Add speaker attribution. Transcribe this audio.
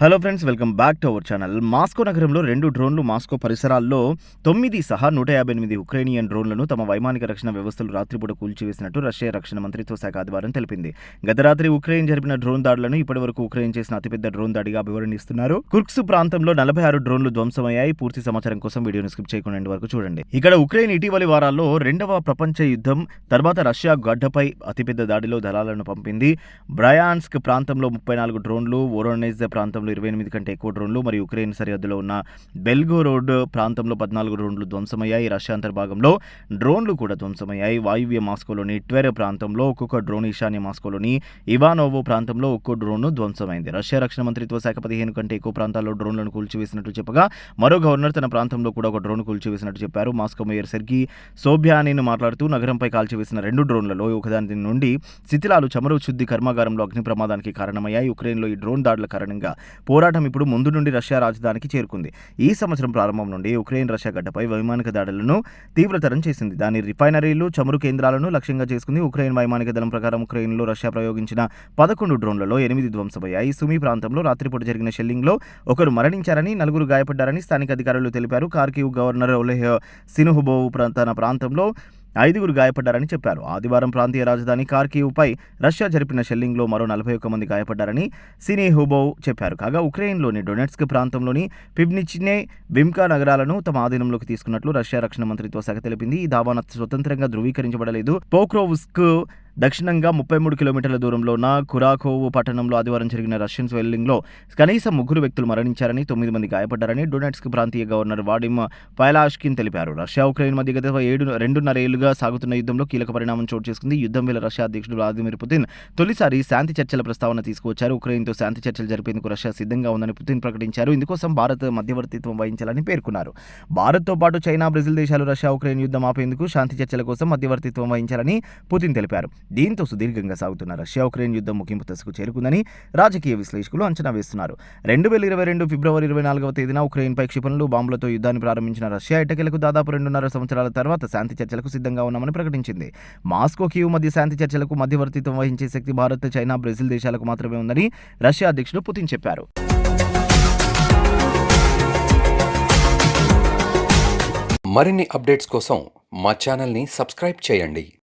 Speaker 1: Hello friends welcome back to our channel. Moscow నగరంలో రెండు డ్రోన్లు మాస్కో పరిసరాల్లో తొమ్మిది సహా నూట యాభై ఎనిమిది ఉక్రేనియన్ డ్రోన్లను తమ వైమానిక రక్షణ వ్యవస్థలు రాత్రిపూట కూల్చివేసినట్టు రష్యా రక్షణ మంత్రిత్వ శాఖ ఆదివారం తెలిపింది. గత రాత్రి ఉక్రెయిన్ జరిపిన డ్రోన్ దాడులను ఇప్పటివరకు ఉక్రెయిన్ చేసిన అతిపెద్ద డ్రోన్ దాడిగా వివరణిస్తున్నారు. కుర్క్స్ ప్రాంతంలో నలభై ఆరు డ్రోన్లు ధ్వంసమయ్యాయి. పూర్తి సమాచారం కోసం వీడియోను స్కిప్ చేయకుండా వరకు చూడండి. ఇక్కడ ఉక్రెయిన్ ఇటీవలి వారాల్లో రెండవ ప్రపంచ యుద్ధం తర్వాత రష్యా గడ్డపై అతిపెద్ద దాడిలో దళాలను పంపింది. బ్రయాన్స్క్ ప్రాంతంలో ముప్పై నాలుగు డ్రోన్లు వోరోనెజ్ ప్రాంతంలో ఇరవై ఎనిమిది కంటే ఎక్కువ డ్రోన్లు మరియు ఉక్రెయిన్ సరిహద్దులో ఉన్న బెల్గోరోడ్ ప్రాంతంలో పద్నాలుగు డ్రోన్లు ధ్వంసమయ్యాయి. రష్యా అంతర్భాగంలో డ్రోన్లు కూడా ధ్వంసమయ్యాయి. వాయువ్య మాస్కోలోని ట్వెర్ ప్రాంతంలో ఒక్కొక్క డ్రోన్ ఈశాన్య మాస్కోలోని ఇవానోవో ప్రాంతంలో ఒక్కో డ్రోన్ ధ్వంసమైంది. రష్యా రక్షణ మంత్రిత్వ శాఖ పదిహేను కంటే ఎక్కువ ప్రాంతాల్లో డ్రోన్లను కూల్చివేసినట్లు చెప్పగా మరో గవర్నర్ తన ప్రాంతంలో కూడా ఒక డ్రోన్ కూల్చివేసినట్టు చెప్పారు. మాస్కో మేయర్ సెర్గీ సోబ్యానిన్ మాట్లాడుతూ నగరంపై కాల్చివేసిన రెండు డ్రోన్లలో ఒకదాని నుండి శిథిలాలు చమురు శుద్ధి కర్మాగారంలో అగ్ని ప్రమాదానికి కారణమయ్యాయి. ఉక్రెయిన్లో ఈ డ్రోన్ దాడుల కారణంగా పోరాటం ఇప్పుడు ముందు నుండి రష్యా రాజధానికి చేరుకుంది. ఈ సంవత్సరం ప్రారంభం నుండి ఉక్రెయిన్ రష్యా గడ్డపై వైమానిక దాడులను తీవ్రతరం చేసింది. దాని రిఫైనరీలు చమురు కేంద్రాలను లక్ష్యంగా చేసుకుంది ఉక్రెయిన్ వైమానిక దళం ప్రకారం ఉక్రెయిన్లో రష్యా ప్రయోగించిన పదకొండు డ్రోన్లలో ఎనిమిది ధ్వంసమయ్యాయి. సుమి ప్రాంతంలో రాత్రిపూట జరిగిన షెల్లింగ్లో ఒకరు మరణించారని నలుగురు గాయపడ్డారని స్థానిక అధికారులు తెలిపారు. కార్కివ్ గవర్నర్ ఒలెహ్ సినుహుబోవ్ తన ప్రాంతంలో ఐదుగురు గాయపడ్డారని చెప్పారు. ఆదివారం ప్రాంతీయ రాజధాని కార్కివ్పై రష్యా జరిపిన షెల్లింగ్లో మరో నలభై ఒక్క మంది గాయపడ్డారని సినీ హుబోవ్ చెప్పారు. కాగా ఉక్రెయిన్లోని డొనెట్స్క్ ప్రాంతంలోని పిబ్నిచ్నే బిమ్కా నగరాలను తమ ఆధీనంలోకి తీసుకున్నట్లు రష్యా రక్షణ మంత్రిత్వ శాఖ తెలిపింది. ఈ దావా స్వతంత్రంగా ధృవీకరించబడలేదు. పోక్రోవ్స్క్ దక్షిణంగా ముప్పై మూడు కిలోమీటర్ల దూరంలో ఉన్న కురాకోవ్ పట్టణంలో ఆదివారం జరిగిన రష్యన్ స్వెల్లింగ్లో కనీసం ముగ్గురు వ్యక్తులు మరణించారని తొమ్మిది మంది గాయపడ్డారని డొనెట్స్క్ ప్రాంతీయ గవర్నర్ వాడిమ్ పైలాష్కిన్ తెలిపారు. రష్యా ఉక్రెయిన్ మధ్య గత ఏడు రెండున్నర ఏళ్ళుగా సాగుతున్న యుద్ధంలో కీలక పరిణామం చోటు చేసుకుంది. యుద్ధం వేళ రష్యా అధ్యక్షుడు వ్లాదిమిర్ పుతిన్ తొలిసారి శాంతి చర్చల ప్రస్తావన తీసుకువచ్చారు. ఉక్రెయిన్తో శాంతి చర్చలు జరిపేందుకు రష్యా సిద్ధంగా ఉందని పుతిన్ ప్రకటించారు. ఇందుకోసం భారత్ మధ్యవర్తిత్వం వహించాలని పేర్కొన్నారు. భారత్తో పాటు చైనా బ్రెజిల్ దేశాలు రష్యా ఉక్రెయిన్ యుద్ధం ఆపేందుకు శాంతి చర్చల కోసం మధ్యవర్తిత్వం వహించాలని పుతిన్ తెలిపారు. దీంతో సుదీర్ఘంగా సాగుతున్న రష్యా ఉక్రెయిన్ యుద్ధం ముగింపు దశకు చేరుకుందని రాజకీయ విశ్లేషకులు అంచనా వేస్తున్నారు. రెండు వేల ఇరవై రెండు ఫిబ్రవరి ఇరవై నాలుగవ తేదీన ఉక్రెయిన్పై క్షిపణులు బాంబులతో యుద్ధాన్ని ప్రారంభించిన రష్యా ఎట్టకేలకు దాదాపు రెండున్నర సంవత్సరాల తర్వాత శాంతి చర్చలకు సిద్ధంగా ఉన్నామని ప్రకటించింది. మాస్కో కీవ్ మధ్య శాంతి చర్చలకు మధ్యవర్తిత్వం వహించే శక్తి భారత్ చైనా బ్రెజిల్ దేశాలకు మాత్రమే ఉందని రష్యా అధ్యక్షుడు పుతిన్ చెప్పారు.
Speaker 2: మరిన్ని అప్డేట్స్ కోసం మా ఛానల్ని సబ్స్క్రైబ్ చేయండి.